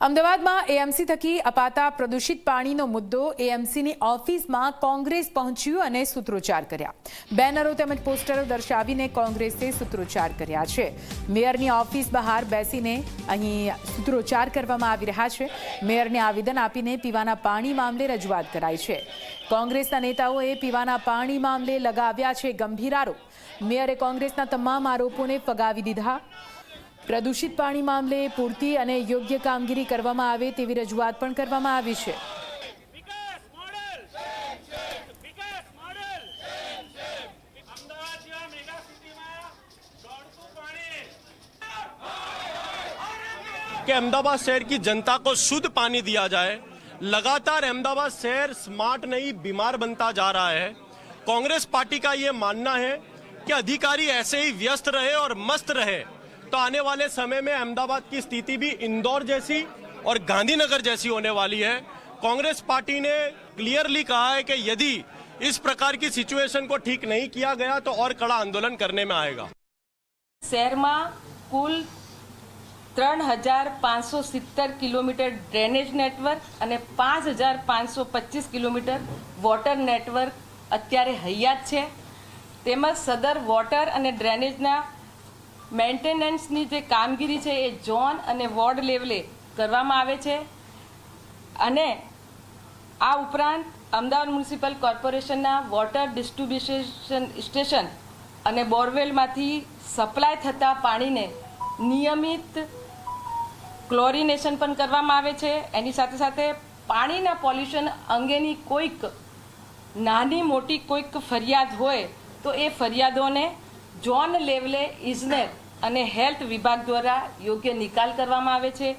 અમદાવાદમાં એએમસી થકી અપાતા પ્રદૂષિત પાણીનો મુદ્દો એએમસીની ઓફિસમાં કોંગ્રેસ પહોંચ્યું અને સૂત્રોચ્ચાર કર્યા. બેનરો તેમજ પોસ્ટરો દર્શાવીને કોંગ્રેસે સૂત્રોચ્ચાર કર્યા છે. મેયરની ઓફિસ બહાર બેસીને અહીં સૂત્રોચ્ચાર કરવામાં આવી રહ્યા છે. મેયરને આવેદન આપીને પીવાના પાણી મામલે રજૂઆત કરાઈ છે. કોંગ્રેસના નેતાઓએ પીવાના પાણી મામલે લગાવ્યા છે ગંભીર આરોપ. મેયરે કોંગ્રેસના તમામ આરોપોને ફગાવી દીધા. પ્રદૂષિત પાણી મામલે પૂરતી અને યોગ્ય કામગીરી કરવામાં આવે તેવી રજૂઆત પણ કરવામાં આવી છે વિકાસ મોડેલ વિકાસ મોડેલ અમદાવાદ જેવા મેગા સિટીમાં દોડતું પાણી कि अहमदाबाद शहर की जनता को शुद्ध पानी दिया जाए लगातार अहमदाबाद शहर स्मार्ट नहीं बीमार बनता जा रहा है कांग्रेस पार्टी का ये मानना है कि अधिकारी ऐसे ही व्यस्त रहे और मस्त रहे तो आने वाले समय में अहमदाबाद की स्थिति भी इंदौर जैसी और गांधीनगर जैसी होने वाली है कांग्रेस पार्टी ने क्लियरली कहा है कि यदि इस प्रकार की सिचुएशन को ठीक नहीं किया गया तो और कड़ा आंदोलन करने में आएगा શહેરમાં કુલ ત્રણ હજાર પાંચસો સિત્તેર કિલોમીટર ડ્રેનેજ નેટવર્ક અને પાંચ હજાર પાંચસો પચીસ કિલોમીટર વોટર નેટવર્ક અત્યારે હૈયાત છે તેમજ સદર વોટર અને ડ્રેનેજના મેન્ટેનન્સની જે કામગીરી છે એ ઝોન અને વોર્ડ લેવલે કરવામાં આવે છે. અને આ ઉપરાંત અમદાવાદ મ્યુનિસિપલ કોર્પોરેશનના વોટર ડિસ્ટ્રીબ્યુશન સ્ટેશન અને બોરવેલમાંથી સપ્લાય થતા પાણીને નિયમિત ક્લોરિનેશન પણ કરવામાં આવે છે. એની સાથે સાથે પાણીના પોલ્યુશન અંગેની કોઈક નાની મોટી કોઈક ફરિયાદ હોય તો એ ફરિયાદોને ઝોન લેવલે ઇજનેર અને હેલ્થ વિભાગ દ્વારા યોગ્ય નિકાલ કરવામાં આવે છે.